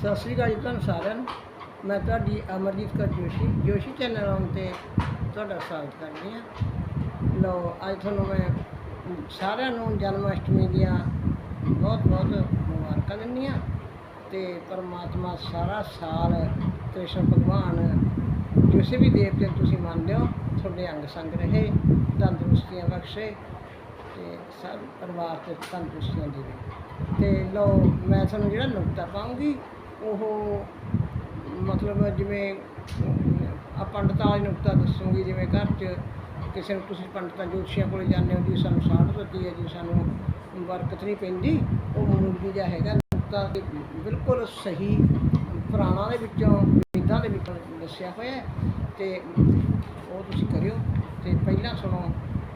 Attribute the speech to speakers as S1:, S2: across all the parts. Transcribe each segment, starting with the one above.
S1: ਸਤਿ ਸ੍ਰੀ ਅਕਾਲ ਜੀ ਤੁਹਾਨੂੰ ਸਾਰਿਆਂ ਨੂੰ। ਮੈਂ ਤੁਹਾਡੀ ਅਮਰਜੀਤ ਕੌਰ ਜੋਸ਼ੀ। ਜੋਸ਼ੀ ਚੈਨਲ ਆਉਣ ਤੇ ਤੁਹਾਡਾ ਸਵਾਗਤ ਕਰਦੀ ਹਾਂ। ਲਓ, ਅੱਜ ਤੁਹਾਨੂੰ ਮੈਂ ਸਾਰਿਆਂ ਨੂੰ ਜਨਮ ਅਸ਼ਟਮੀ ਦੀਆਂ ਬਹੁਤ ਬਹੁਤ ਮੁਬਾਰਕਾਂ ਦਿੰਦੀ ਹਾਂ ਤੇ ਪਰਮਾਤਮਾ ਸਾਰਾ ਸਾਲ ਕ੍ਰਿਸ਼ਨ ਭਗਵਾਨ ਕਿਸੇ ਵੀ ਦੇਵਤੇ ਤੁਸੀਂ ਮੰਨਦੇ ਹੋ, ਤੁਹਾਡੇ ਅੰਗ ਸੰਗ ਰਹੇ, ਤੰਦਰੁਸਤੀਆਂ ਬਖਸ਼ੇ ਤੇ ਸਭ ਪਰਿਵਾਰ ਤੇ ਤੰਦਰੁਸਤੀਆਂ ਦੇਵੇ ਤੇ ਲੋ ਮੈਂ ਤੁਹਾਨੂੰ ਜਿਹੜਾ ਨੁਕਤਾ ਪਾਉਂਗੀ ਉਹ ਮਤਲਬ ਜਿਵੇਂ ਆ ਪੰਡਤਾਂ ਵਾਲੀ ਨੁਕਤਾ ਦੱਸੂਗੀ, ਜਿਵੇਂ ਘਰ 'ਚ ਕਿਸੇ ਨੂੰ ਤੁਸੀਂ ਪੰਡਤਾਂ ਜੋਤਸ਼ੀਆਂ ਕੋਲ ਜਾਂਦੇ ਹੋ, ਜੀ ਸਾਨੂੰ ਸਾੜ ਦਿੱਤੀ ਹੈ, ਜੀ ਸਾਨੂੰ ਬਰਕਤ ਨਹੀਂ ਪੈਂਦੀ, ਉਹ ਮਨੂਗੀ ਜਿਹਾ ਹੈਗਾ ਨੁਕਤਾ ਬਿਲਕੁਲ ਸਹੀ ਪੁਰਾਣਾ ਦੇ ਵਿੱਚੋਂ, ਵੇਦਾਂ ਦੇ ਵਿੱਚੋਂ ਦੱਸਿਆ ਹੋਇਆ ਹੈ ਤੇ ਉਹ ਤੁਸੀਂ ਕਰਿਓ। ਤੇ ਪਹਿਲਾਂ ਸੁਣੋ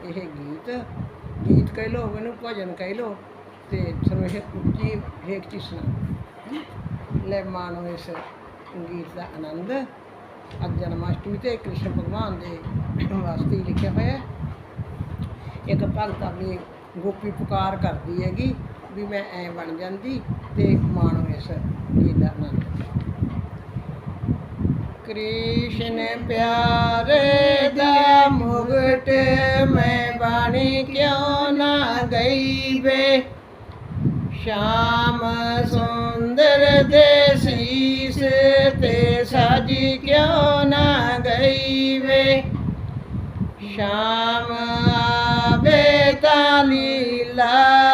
S1: ਇਹ ਗੀਤ ਗੀਤ ਕਹਿ ਲਓ, ਮੈਨੂੰ ਭਜਨ ਕਹਿ ਲਓ ਤੇ ਤੁਹਾਨੂੰ ਇਹ ਉੱਚੀ ਹੇਕ ਚੀਜ਼ ਸੁਣਾ ਲੈ ਮਾਣੋ ਇਸ ਗੀਤ ਦਾ ਆਨੰਦ। ਅੱਜ ਜਨਮ ਅਸ਼ਟਮੀ ਤੇ ਕ੍ਰਿਸ਼ਨ ਭਗਵਾਨ ਦੇ ਵਾਸਤੇ ਲਿਖਿਆ ਹੋਇਆ ਇੱਕ ਭਗਤ ਆਪਣੀ ਗੋਪੀ ਪੁਕਾਰ ਕਰਦੀ ਹੈਗੀ ਵੀ ਮੈਂ ਐ ਬਣ ਜਾਂਦੀ ਤੇ ਮਾਣੋ ਇਸ ਗੀਤ ਦਾ ਆਨੰਦ। ਕ੍ਰਿਸ਼ਨ ਪਿਆਰੇ ਦਾ ਮੁਗਟ ਮੈਂ ਬਾਣੀ ਕਿਉਂ ਨਾ ਗਈ ਵੇ? ਸ਼ਾਮ ਸੁੰਦਰ ਦੇ ਸੀਸ ਤੇ ਸਾਜੀ ਕਿਉਂ ਨਾ ਗਈ ਵੇ? ਸ਼ਾਮ ਆਵੇ ਤਾਲੀ ਲਾਰ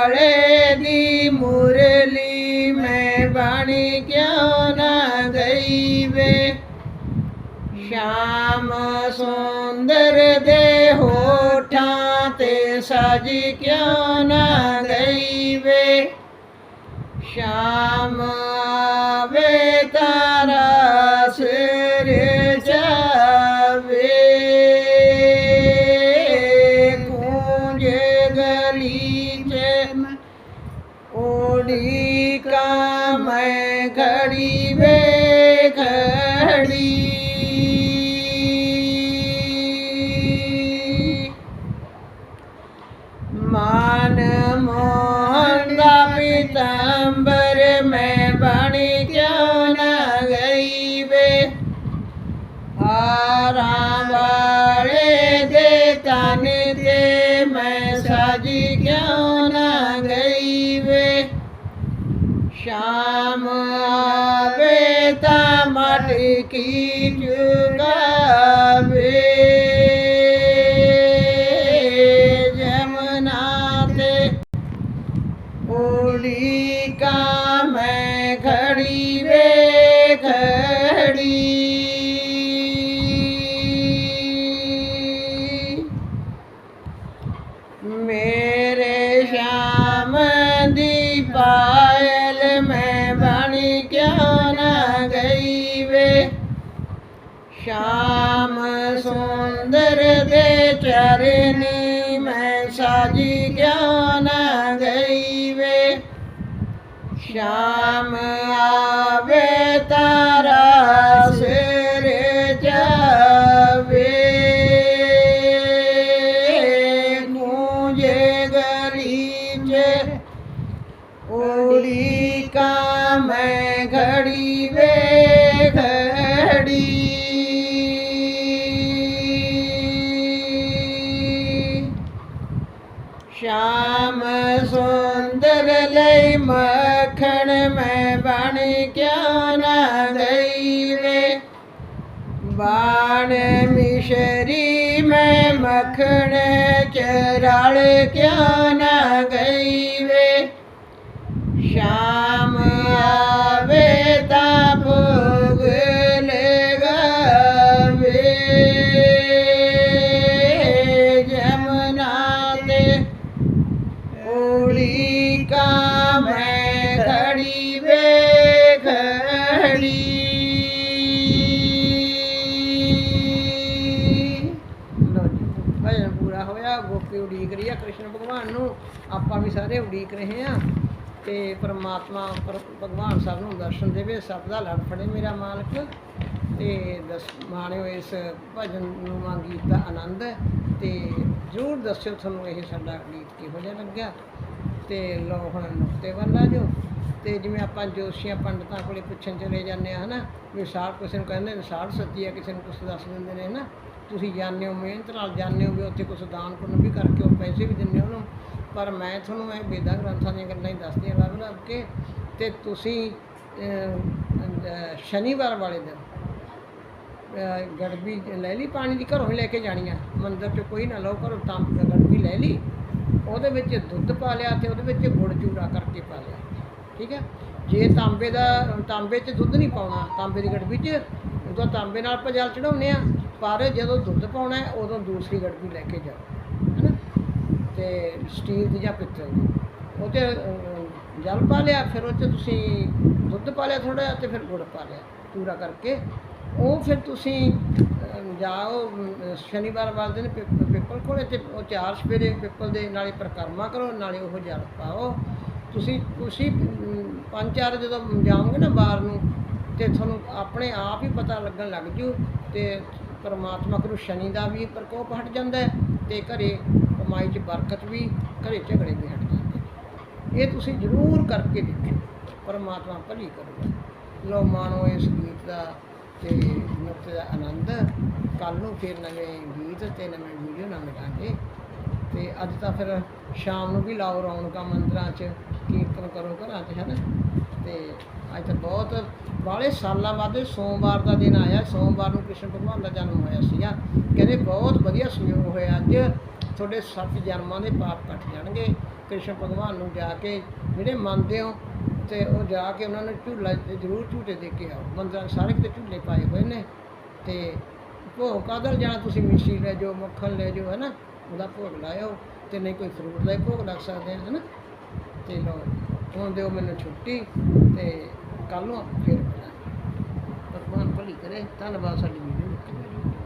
S1: ਵਾਲੇ ਦੀ ਮੁਰਲੀ ਮੈਂ ਬਾਣੀ ਕਿਉਂ ਨਾ ਗਈ ਵੇ ਸ਼ਾਮ ਸੁੰਦਰ ਦੇ ਹੋਠਾਂ ਤੇ ਸਜ ਕਿਉਂ ਨਾ ਗਈ ਵੇ ਸ਼ਾਮ ਗੂੰਜੇ ਗਲੀ ਚ ਓੜੀ ਕਾ ਮੈਂ ਖੜੀ ਵੇ ਸ਼ਾਮ ਆਵੇ ਤਾਂ ਮਟਕੀ ਚੁਗਾਵੇ ਜਮਨਾ ਤੇ ਓਲੀ ਸ਼ਾਮ ਸੁੰਦਰ ਦੇ ਚਰਨੀ ਮੈਂ ਸਾਜੀ ਕਿਉਂ ਗਈ ਵੇ ਸ਼ਾਮ ਆਵੇ ਤਾਰਾ ਸਿਰ ਜਾਵੇ। ਗੂੰਜੇ ਗਲੀ ਚ ਕਾ ਮੈਂ ਘੜੀ ਵੇ ਘੜੀ। ਬਾਣ ਮਿਸ਼ਰੀ ਮੈਂ ਮੱਖਣ ਚਰਾਲ ਕਿਉਂ ਨਾ ਕ੍ਰਿਸ਼ਨ ਭਗਵਾਨ ਨੂੰ ਆਪਾਂ ਵੀ ਸਾਰੇ ਉਡੀਕ ਰਹੇ ਆ ਤੇ ਪਰਮਾਤਮਾ ਪਰ ਭਗਵਾਨ ਸਭ ਨੂੰ ਦਰਸ਼ਨ ਦੇਵੇ, ਸਭ ਦਾ ਲੜ ਫੜੇ ਮੇਰਾ ਮਾਲਕ। ਤੇ ਦਸ ਮਾਣਿਓ, ਇਸ ਭਜਨ ਨੂੰ ਮਾਂ ਗੀਤ ਦਾ ਆਨੰਦ ਹੈ ਤੇ ਜ਼ਰੂਰ ਦੱਸਿਓ ਤੁਹਾਨੂੰ ਇਹ ਸਾਡਾ ਗੀਤ ਕਿਹੋ ਜਿਹਾ ਲੱਗਿਆ। ਤੇ ਲੋ ਹੁਣ ਨੁਕਤੇ ਵੱਲ ਆ ਜੋ ਤੇ ਜਿਵੇਂ ਆਪਾਂ ਜੋਸ਼ੀਆਂ ਪੰਡਤਾਂ ਕੋਲੇ ਪੁੱਛਣ ਚਲੇ ਜਾਂਦੇ ਆ ਹਨਾ, ਵੀ ਸਾਰ ਕਿਸੇ ਨੂੰ ਕਹਿੰਦੇ ਨੇ ਸਾਰ ਸੱਚੀ ਆ, ਕਿਸੇ ਨੂੰ ਕੁਛ ਦੱਸ ਦਿੰਦੇ ਨੇ ਹਨਾ। ਤੁਸੀਂ ਜਾਣਦੇ ਹੋ, ਮਿਹਨਤ ਨਾਲ ਜਾਣਦੇ ਹੋ ਵੀ ਉੱਥੇ ਕੁਛ ਦਾਨ ਪੁੰਨ ਵੀ ਕਰਕੇ ਉਹ ਪੈਸੇ ਵੀ ਦਿੰਦੇ ਹੋ ਉਹਨੂੰ। ਪਰ ਮੈਂ ਤੁਹਾਨੂੰ ਇਹ ਵੇਦਾਂ ਗ੍ਰੰਥਾਂ ਦੀਆਂ ਗੱਲਾਂ ਹੀ ਦੱਸਦੀ ਹਾਂ ਲੱਭ ਲੱਭ ਕੇ, ਤੇ ਤੁਸੀਂ ਸ਼ਨੀਵਾਰ ਵਾਲੇ ਦਿਨ ਗੜਬੀ ਲੈ ਲਈ, ਪਾਣੀ ਦੀ ਘਰੋਂ ਹੀ ਲੈ ਕੇ ਜਾਣੀ ਆ। ਮੰਦਰ 'ਚ ਕੋਈ ਨਾ ਲਓ, ਘਰੋਂ ਤਾਂ ਗੜਬੀ ਲੈ ਲਈ। ਉਹਦੇ ਵਿੱਚ ਦੁੱਧ ਪਾ ਲਿਆ ਤੇ ਉਹਦੇ ਵਿੱਚ ਗੁੜ ਚੂਰਾ ਕਰਕੇ ਪਾ ਲਿਆ। ਠੀਕ ਹੈ ਜੇ ਤਾਂਬੇ ਦਾ, ਤਾਂਬੇ 'ਚ ਦੁੱਧ ਨਹੀਂ ਪਾਉਣਾ, ਤਾਂਬੇ ਦੀ ਗੜਬੀ 'ਚ ਉਹ ਤਾਂ ਤਾਂਬੇ ਨਾਲ ਆਪਾਂ ਜਲ ਚੜਾਉਂਦੇ ਆ ਪਰ ਜਦੋਂ ਦੁੱਧ ਪਾਉਣਾ ਹੈ, ਉਦੋਂ ਦੂਸਰੀ ਗੜਬੀ ਲੈ ਕੇ ਜਾਓ, ਹੈਨਾ? ਤੇ ਸਟੀਲ ਦੀ ਜਾਂ ਪਿੱਤਲ ਦੀ। ਉਹ 'ਚ ਜਲ ਪਾ ਲਿਆ, ਫਿਰ ਉਹ 'ਚ ਤੁਸੀਂ ਦੁੱਧ ਪਾ ਲਿਆ ਥੋੜਾ ਜਿਹਾ ਤੇ ਫਿਰ ਗੁੜ ਪਾ ਲਿਆ ਪੂਰਾ ਕਰਕੇ। ਉਹ ਫਿਰ ਤੁਸੀਂ ਜਾਓ ਸ਼ਨੀਵਾਰ ਵਾਲੇ ਦਿਨ ਪਿ- ਪਿੱਪਲ ਕੋਲੇ ਤੇ ਉਹ ਚਾਰ ਸਵੇਰੇ ਪਿੱਪਲ ਦੇ ਨਾਲੇ ਪਰਿਕਰਮਾ ਕਰੋ, ਨਾਲੇ ਉਹ ਜਲ ਪਾਓ। ਤੁਸੀਂ ਤੁਸੀਂ ਪੰਜ ਚਾਰ ਜਦੋਂ ਜਾਓਗੇ ਨਾ ਬਾਹਰ ਨੂੰ, ਤੇ ਤੁਹਾਨੂੰ ਆਪਣੇ ਆਪ ਹੀ ਪਤਾ ਲੱਗਣ ਲੱਗ ਜੂ ਤੇ ਪਰਮਾਤਮਾ ਕਰੂ ਸ਼ਨੀ ਦਾ ਵੀ ਪ੍ਰਕੋਪ ਹਟ ਜਾਂਦਾ ਹੈ ਤੇ ਘਰੇ ਕਮਾਈ 'ਚ ਬਰਕਤ ਵੀ ਘਰੇ ਝਗੜੇ ਵੀ ਹਟ ਜਾਂਦੇ ਇਹ ਤੁਸੀਂ ਜ਼ਰੂਰ ਕਰਕੇ ਦੇਖੋ ਪਰਮਾਤਮਾ ਭਲੀ ਕਰੂਗਾ। ਲੋ ਮਾਣੋ ਇਸ ਗੀਤ ਦਾ ਤੇ ਨੁਕਤ ਦਾ ਆਨੰਦ ਕੱਲ ਨੂੰ ਫਿਰ ਨਵੇਂ ਗੀਤ ਤੇ ਨਵੇਂ ਵੀਡੀਓ ਨਾਲ ਮਿਲਾਂਗੇ। ਤੇ ਅੱਜ ਤਾਂ ਫਿਰ ਸ਼ਾਮ ਨੂੰ ਵੀ ਲਾਓ ਰੌਣਕਾਂ ਮੰਦਰਾਂ 'ਚ। ਕੀਰਤਨ ਕਰੋ ਘਰਾਂ 'ਚ ਹੈ ਨਾ ਤੇ ਅੱਜ ਤਾਂ ਬਹੁਤ ਬਾਹਲੇ ਸਾਲਾਂ ਬਾਅਦ ਸੋਮਵਾਰ ਦਾ ਦਿਨ ਆਇਆ। ਸੋਮਵਾਰ ਨੂੰ ਕ੍ਰਿਸ਼ਨ ਭਗਵਾਨ ਦਾ ਜਨਮ ਹੋਇਆ ਸੀਗਾ। ਕਹਿੰਦੇ ਬਹੁਤ ਵਧੀਆ ਸੰਯੋਗ ਹੋਇਆ। ਅੱਜ ਤੁਹਾਡੇ ਸੱਤ ਜਨਮਾਂ ਦੇ ਪਾਪ ਕੱਟ ਜਾਣਗੇ। ਕ੍ਰਿਸ਼ਨ ਭਗਵਾਨ ਨੂੰ ਜਾ ਕੇ ਜਿਹੜੇ ਮੰਨਦੇ ਹੋ ਤੇ ਉਹ ਜਾ ਕੇ ਉਹਨਾਂ ਨੂੰ ਝੂਲਾ ਜ਼ਰੂਰ ਝੂਟੇ ਦੇ ਕੇ ਆਓ। ਮੰਦਰਾਂ 'ਚ ਸਾਰੇ ਕਿਤੇ ਝੂਲੇ ਪਾਏ ਹੋਏ ਨੇ। ਤੇ ਭੋਗ ਕਾਦਲ ਜਾਣਾ ਤੁਸੀਂ? ਮਿਸ਼ਰੀ ਲੈ ਜਾਓ, ਮੱਖਣ ਲੈ ਜਾਓ ਹੈ ਨਾ ਉਹਦਾ ਭੋਗ ਲਾਇਓ ਤੇ ਨਹੀਂ ਕੋਈ ਫਰੂਟ ਦਾ ਹੀ ਭੋਗ ਲੱਗ ਸਕਦੇ ਆ ਹੈ ਨਾ ਤੇ ਲੋ ਹੁਣ ਦਿਓ ਮੈਨੂੰ ਛੁੱਟੀ ਤੇ ਕੱਲ ਨੂੰ ਆਪਾਂ ਫਿਰ ਮਿਲਾਂਗੇ। ਭਗਵਾਨ ਭਲੀ ਕਰੇ, ਧੰਨਵਾਦ ਸਾਡੀ